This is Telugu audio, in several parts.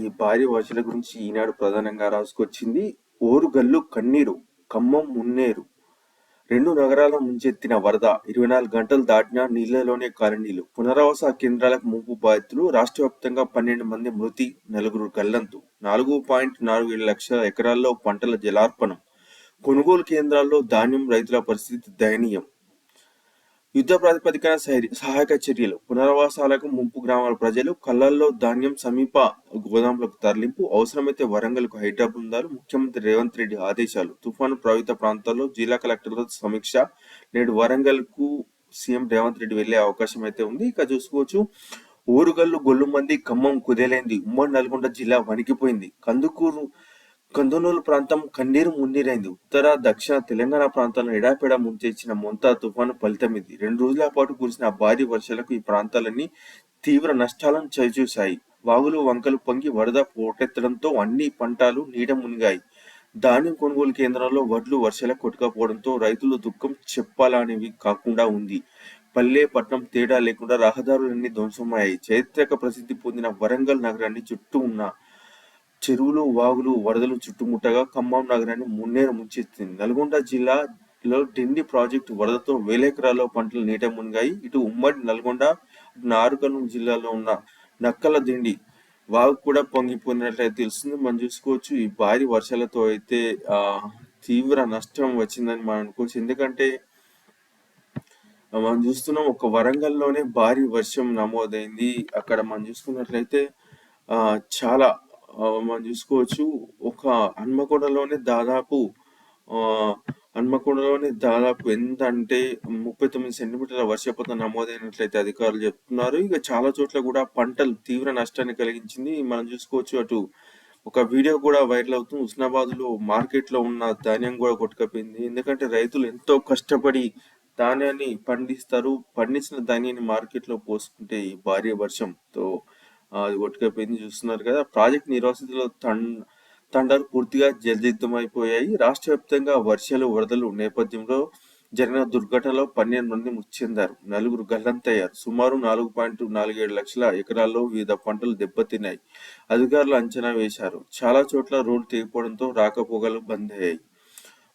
ఈ భారీ వర్షాల గురించి ఈనాడు ప్రధానంగా రాసుకొచ్చింది ఓరుగల్లు కన్నీరు ఖమ్మం మున్నేరు. రెండు నగరాల ముంచెత్తిన వరద ఇరవై నాలుగు గంటలు దాటినా నీళ్ళలోనే కాలనీలు. పునరావాస కేంద్రాలకు ముంపు బాధితులు రాష్ట్ర వ్యాప్తంగా పన్నెండు మంది మృతి నలుగురు గల్లంతు. నాలుగు పాయింట్ నాలుగు ఏడు లక్షల ఎకరాల్లో పంటల జలార్పణం. కొనుగోలు కేంద్రాల్లో ధాన్యం రైతుల పరిస్థితి దయనీయం. యుద్ధ ప్రాతిపదికన సహాయక చర్యలు. పునరావాసాలకు ముంపు గ్రామాల ప్రజలు కళ్ళల్లో ధాన్యం సమీప గోదాములకు తరలింపు అవసరమైతే వరంగల్కు హైడ్రా బృందాలు ముఖ్యమంత్రి రేవంత్ రెడ్డి ఆదేశాలు. తుఫాను ప్రభావిత ప్రాంతాల్లో జిల్లా కలెక్టర్లతో సమీక్ష నేడు వరంగల్కు సీఎం రేవంత్ రెడ్డి వెళ్ళే అవకాశం అయితే ఉంది. ఇక చూసుకోవచ్చు. ఊరుగల్లు గొల్లు మంది ఖమ్మం కుదేలైంది. ఉమ్మడి నల్గొండ జిల్లా వణికిపోయింది. కందుకూరు కందునూలు ప్రాంతం కన్నీరు మున్నీరైంది. ఉత్తర దక్షిణ తెలంగాణ ప్రాంతాలను ఎడాపెడా ముంచేసిన మొంతా తుఫాను ఫలితం ఇది రెండు రోజుల పాటు కురిసిన భారీ వర్షాలకు ఈ ప్రాంతాలన్నీ తీవ్ర నష్టాలను చవిచూశాయి. వాగులు వంకలు పొంగి వరద పోటెత్తడంతో అన్ని పంటలు నీడ మునిగాయి. ధాన్యం కొనుగోలు కేంద్రాల్లో వడ్లు వర్షాల కొట్టుకపోవడంతో రైతుల దుఃఖం చెప్పాలనేవి కాకుండా ఉంది. పల్లె పట్నం తేడా లేకుండా రహదారులన్నీ ధ్వంసమయ్యాయి. చరిత్రక ప్రసిద్ధి పొందిన వరంగల్ నగరాన్ని చుట్టూ ఉన్న చెరువులు వాగులు వరదలు చుట్టుముట్టగా ఖమ్మం నగరాన్ని మున్నేరు ముంచెత్తింది నల్గొండ జిల్లాలో డిండి ప్రాజెక్టు వరదతో వేల ఎకరాల్లో పంటలు నీట మునిగాయి. ఇటు ఉమ్మడి నల్గొండ నారుకర్నూలు జిల్లాలో ఉన్న నక్కల దిండి వాగు కూడా పొంగిపోయినట్లయితే తెలుస్తుంది. మనం చూసుకోవచ్చు ఈ భారీ వర్షాలతో అయితే ఆ తీవ్ర నష్టం వచ్చిందని మనం అనుకోవచ్చు. ఎందుకంటే మనం చూస్తున్నాం ఒక వరంగల్లోనే భారీ వర్షం నమోదైంది. అక్కడ మనం చూసుకున్నట్లయితే ఆ చాలా మనం చూసుకోవచ్చు ఒక హన్మకొండలోనే దాదాపు హన్మకొండలోనే దాదాపు ఎంత అంటే ముప్పై తొమ్మిది సెంటీమీటర్ల వర్షపాతం నమోదైనట్లయితే అధికారులు చెప్తున్నారు. ఇక చాలా చోట్ల కూడా పంటలు తీవ్ర నష్టాన్ని కలిగించింది. మనం చూసుకోవచ్చు అటు ఒక వీడియో కూడా వైరల్ అవుతుంది. ఉస్నాబాద్లో మార్కెట్లో ఉన్న ధాన్యం కూడా కొట్టుకపోయింది. ఎందుకంటే రైతులు ఎంతో కష్టపడి ధాన్యాన్ని పండిస్తారు. పండించిన ధాన్యాన్ని మార్కెట్లో పోసుకుంటే ఈ భారీ వర్షంతో అది కొట్టుకపోయింది చూస్తున్నారు కదా. ప్రాజెక్ట్ నిర్వాసితుల తండాలు పూర్తిగా జలదిద్దమైపోయాయి రాష్ట్ర వ్యాప్తంగా వర్షాలు వరదలు నేపథ్యంలో జరిగిన దుర్ఘటనలో పన్నెండు మంది మృతి చెందారు. నలుగురు గల్లంతయ్యారు సుమారు నాలుగు పాయింట్ నాలుగేడు లక్షల ఎకరాల్లో వివిధ పంటలు దెబ్బతిన్నాయి. అధికారులు అంచనా వేశారు. చాలా చోట్ల రోడ్డు తెగిపోవడంతో రాకపోగలు బంద్ అయ్యాయి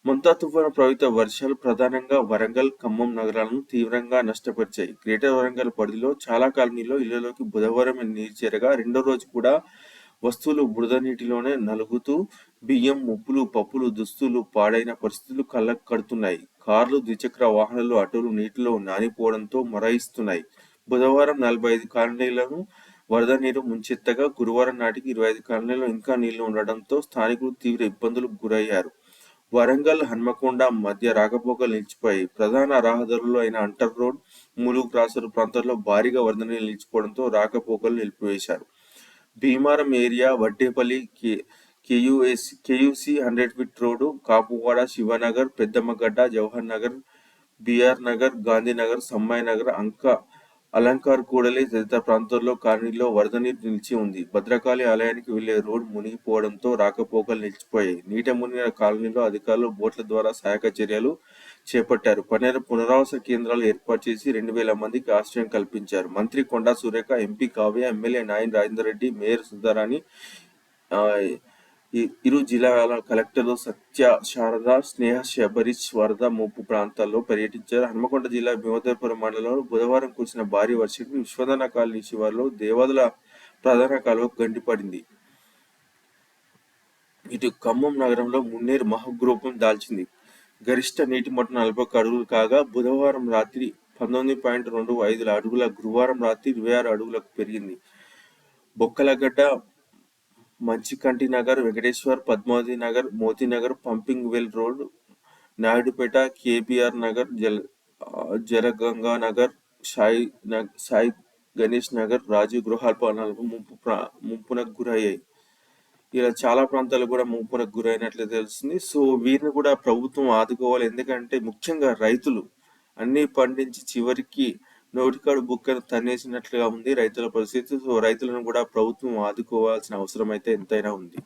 ముంతా తుఫాను ప్రభావిత వర్షాలు ప్రధానంగా వరంగల్ ఖమ్మం నగరాలను తీవ్రంగా నష్టపరిచాయి. గ్రేటర్ వరంగల్ పరిధిలో చాలా కాలనీలో ఇళ్ళలోకి బుధవారం నీరు చేరగా రెండో రోజు కూడా వస్తువులు బురద నీటిలోనే నలుగుతూ బియ్యం ముప్పులు పప్పులు దుస్తులు పాడైన పరిస్థితులు కళ్ళకు కడుతున్నాయి కార్లు ద్విచక్ర వాహనాలు అటోలు నీటిలో నానిపోవడంతో మొరాయిస్తున్నాయి. బుధవారం నలభై ఐదు కాలనీలను వరద నీరు ముంచెత్తగా గురువారం నాటికి ఇరవై ఐదు కాలనీలో ఇంకా నీళ్ళు ఉండడంతో స్థానికులు తీవ్ర ఇబ్బందులకు గురయ్యారు. వరంగల్ హన్మకొండ మధ్య రాకపోకలు నిలిచిపోయాయి. ప్రధాన రహదారుల్లో అయిన అంటర్ రోడ్ ములుగు క్రాసర్ ప్రాంతాల్లో భారీగా వరద నీళ్ళు నిలిచిపోవడంతో రాకపోకలు నిలిపివేశారు. Bhimaram area Vaddepalli KUS KUC hundred feet road Kapuwada Shivanagar Peddammagadda Jawahar Nagar BR Nagar Gandhinagar Sammayi Nagar అంక అలంకార్ కూడలి తదితర ప్రాంతాల్లో కాలనీలో వరద నీరు నిలిచి ఉంది. భద్రకాళి ఆలయానికి వెళ్ళే రోడ్డు మునిగిపోవడంతో రాకపోకలు నిలిచిపోయాయి. నీట మునిగిన కాలనీలో అధికారులు బోట్ల ద్వారా సహాయక చర్యలు చేపట్టారు. పన్నెండు పునరావాస కేంద్రాలు ఏర్పాటు చేసి రెండు వేల మందికి ఆశ్రయం కల్పించారు. మంత్రి Konda Surekha MP Kavya MLA Nayan Rajender Reddy mayor Sudharani ఇరు జిల్లాల కలెక్టర్లు సత్య శారద స్నేహ శబరిష్ వరద ముప్పు ప్రాంతాల్లో పర్యటించారు. హన్మకొండ జిల్లా భీమదేపురం మండలంలో బుధవారం కురిసిన భారీ వర్షం విశ్వదన కాలనీ శివార్లో దేవాదుల ప్రధాన కాలువ గండిపడింది ఇటు ఖమ్మం నగరంలో మున్నేరు మహగ్రూపం దాల్చింది. గరిష్ట నీటి మట్టం నలభై అడుగులు కాగా బుధవారం రాత్రి పంతొమ్మిది పాయింట్ రెండు ఐదు అడుగుల గురువారం రాత్రి ఇరవై ఆరు అడుగులకు పెరిగింది. Bokkalagadda Manchikanti Nagar Venkateshwar Padmavati Nagar Motinagar pumping well road Naidupeta KBR Nagar జల జలగంగా నగర్ సాయి సాయి గణేష్ నగర్ రాజీవ్ గృహాల ముంపు ముంపునకు గురయ్యాయి. ఇలా చాలా ప్రాంతాలు కూడా ముంపునకు గురైనట్లు తెలుస్తుంది. సో వీరిని కూడా ప్రభుత్వం ఆదుకోవాలి. ఎందుకంటే ముఖ్యంగా రైతులు అన్నీ పండించి చివరికి నోటికాడు బుక్కను తన్నేసినట్లుగా ఉంది రైతుల పరిస్థితి. సో రైతులను కూడా ప్రభుత్వం ఆదుకోవాల్సిన అవసరం అయితే ఎంతైనా ఉంది.